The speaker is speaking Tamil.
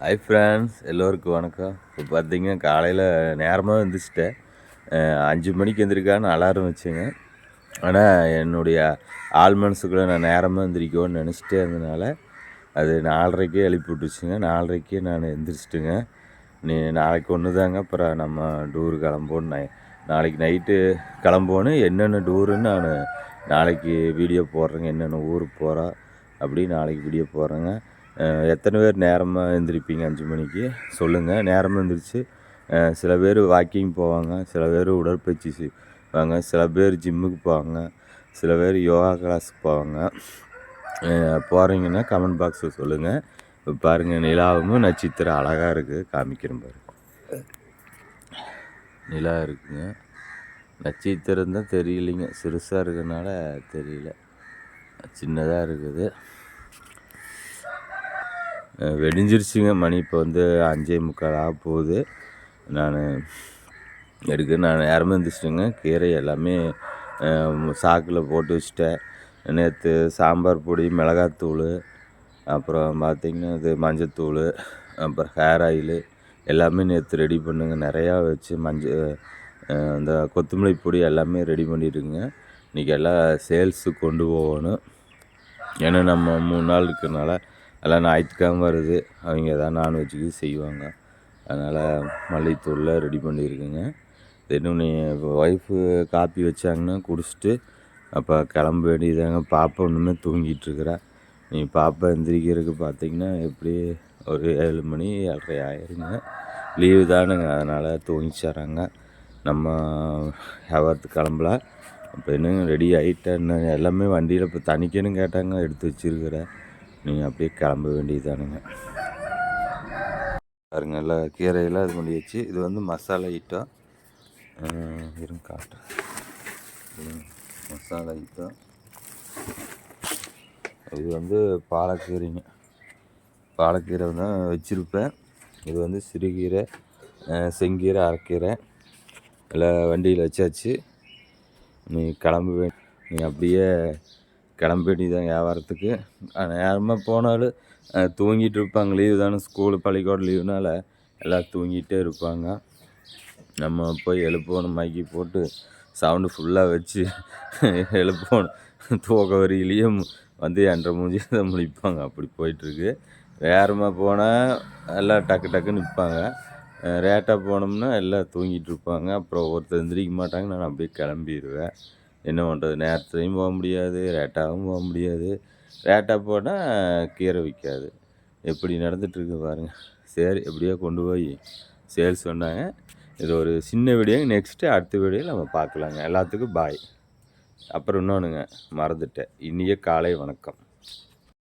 ஹாய் ஃப்ரெண்ட்ஸ் எல்லோருக்கும் வணக்கம். இப்போ பார்த்தீங்கன்னா காலையில் நேரமாக எழுந்திரிச்சிட்டேன் அஞ்சு மணிக்கு எந்திரிக்கான்னு அலாரம் வச்சேங்க. ஆனால் என்னுடைய ஆள் மனசுக்குள்ளே நான் நேரமாக எந்திரிக்கோன்னு நினச்சிட்டே இருந்தனால அது நாலரைக்கே எழுப்பி விட்டுச்சுங்க நாலரைக்கே நான் எந்திரிச்சிட்டுங்க. நீ நாளைக்கு ஒன்று தாங்க அப்புறம் நம்ம டூர் கிளம்போன்னு நை நாளைக்கு நைட்டு கிளம்போன்னு என்னென்ன டூருன்னு நான் நாளைக்கு வீடியோ போடுறேங்க. என்னென்ன ஊருக்கு போகிறோம் அப்படி நாளைக்கு வீடியோ போடுறேங்க. எத்தனை பேர் நேரமாக எழுந்திரிப்பீங்க அஞ்சு மணிக்கு? சொல்லுங்கள் நேரமாக எழுந்திரிச்சு சில பேர் வாக்கிங் போவாங்க சில பேர் உடற்பயிற்சி செய்வாங்க சில பேர் ஜிம்முக்கு போவாங்க சில பேர் யோகா கிளாஸுக்கு போவாங்க. போகிறீங்கன்னா கமெண்ட் பாக்ஸில் சொல்லுங்கள் இப்போ பாருங்கள் நிலாவும் நட்சத்திரம் அழகாக இருக்குது காமிக்கிறேன் பாருங்க. நிலா இருக்குங்க. நட்சத்திரம் தான் தெரியலைங்க. சிறுசாக இருக்கிறதுனால தெரியல. சின்னதாக இருக்குது. வெடிஞ்சிருச்சுங்க. மணி இப்போ வந்து அஞ்சே முக்கால் ஆக போகுது. நான் எடுக்க நான் நேரமாக எழுந்திரிச்சிட்டேங்க கீரை எல்லாமே சாக்கில் போட்டு வச்சுட்டேன். நேற்று சாம்பார் பொடி மிளகாத்தூள் அப்புறம் பார்த்திங்கன்னா இது மஞ்சத்தூள் அப்புறம் ஹேர் ஆயிலு எல்லாமே நேற்று ரெடி பண்ணுங்க. நிறையா வச்சு மஞ்சள் அந்த கொத்தமல்லி பொடி எல்லாமே ரெடி பண்ணிடுங்க இன்றைக்கி எல்லாம் சேல்ஸுக்கு கொண்டு போகணும். ஏன்னா நம்ம மூணு நாள் இருக்கிறனால எல்லாம் ஞாயிற்றுக்கிழமை வருது. அவங்க எதாவது நான்வெஜ்ஜுக்கு செய்வாங்க. அதனால் மல்லித்தூளில் ரெடி பண்ணியிருக்குங்க. இன்னும் நீ ஒய்ஃபு காப்பி வச்சாங்கன்னா குடிச்சிட்டு அப்போ கிளம்ப வேண்டியதாங்க பாப்பா ஒன்றுமே தூங்கிட்டுருக்குறா. நீ பாப்பா எந்திரிக்கிறதுக்கு பார்த்தீங்கன்னா எப்படி ஒரு ஏழு மணி ஏழரை ஆயிருங்க. லீவு தானுங்க. அதனால் தூங்கிச்சாராங்க நம்ம வியாபாரத்துக்கு கிளம்பலாம். இப்போ என்னங்க ரெடி ஆகிட்டேன் எல்லாமே வண்டியில் இப்போ தணிக்கன்னு கேட்டாங்க. எடுத்து வச்சிருக்கிறேன் நீங்கள் அப்படியே கிளம்ப வேண்டியதானுங்க பாருங்க எல்லாம் கீரையெல்லாம் இது பண்ணி வச்சு இது வந்து மசாலா ஐட்டம் இருங்க காட்டுறேன். மசாலா ஐட்டம் இது வந்து பாலக்கீரைங்க. பாலக்கீரை தான் வச்சுருப்பேன். இது வந்து சிறுகீரை செங்கீரை அரைக்கீரை எல்லாம் வண்டியில் வச்சாச்சு. நீ கிளம்ப நீ அப்படியே கிளம்ப வேண்டியதான் வியாபாரத்துக்கு. நேரமாக போனாலும் தூங்கிட்டு இருப்பாங்க. லீவு தானே ஸ்கூலு பள்ளிக்கூடம் லீவுனால எல்லாம் தூங்கிட்டே இருப்பாங்க. நம்ம போய் எழுப்பணும் மைக்கி போட்டு சவுண்டு ஃபுல்லாக வச்சு எழுப்பணும். தூக்க வரியிலையும் வந்து என்ற மூஞ்சி தான் முடிப்பாங்க அப்படி போயிட்டுருக்கு. வேறமாக போனால் எல்லாம் டக்கு டக்குன்னு நிற்பாங்க ரேட்டாக போனோம்னா எல்லாம் தூங்கிட்டு இருப்பாங்க. அப்புறம் ஒருத்தர் எந்திரிக்க மாட்டாங்க. நான் அப்படியே கிளம்பிடுவேன் என்ன பண்ணுறது நேரத்துலையும் போக முடியாது ரேட்டாகவும் போக முடியாது. ரேட்டாக போனால் கீரை விற்காது. எப்படி நடந்துகிட்ருக்கு பாருங்கள் சரி எப்படியோ கொண்டு போய் சேல்ஸ் சொன்னாங்க. இது ஒரு சின்ன வீடியோ நெக்ஸ்ட்டு அடுத்த வீடியோ நம்ம பார்க்கலாங்க. எல்லாத்துக்கும் பாய் அப்புறம் இன்னொன்றுங்க மறந்துட்டேன். இனிய காலை வணக்கம்.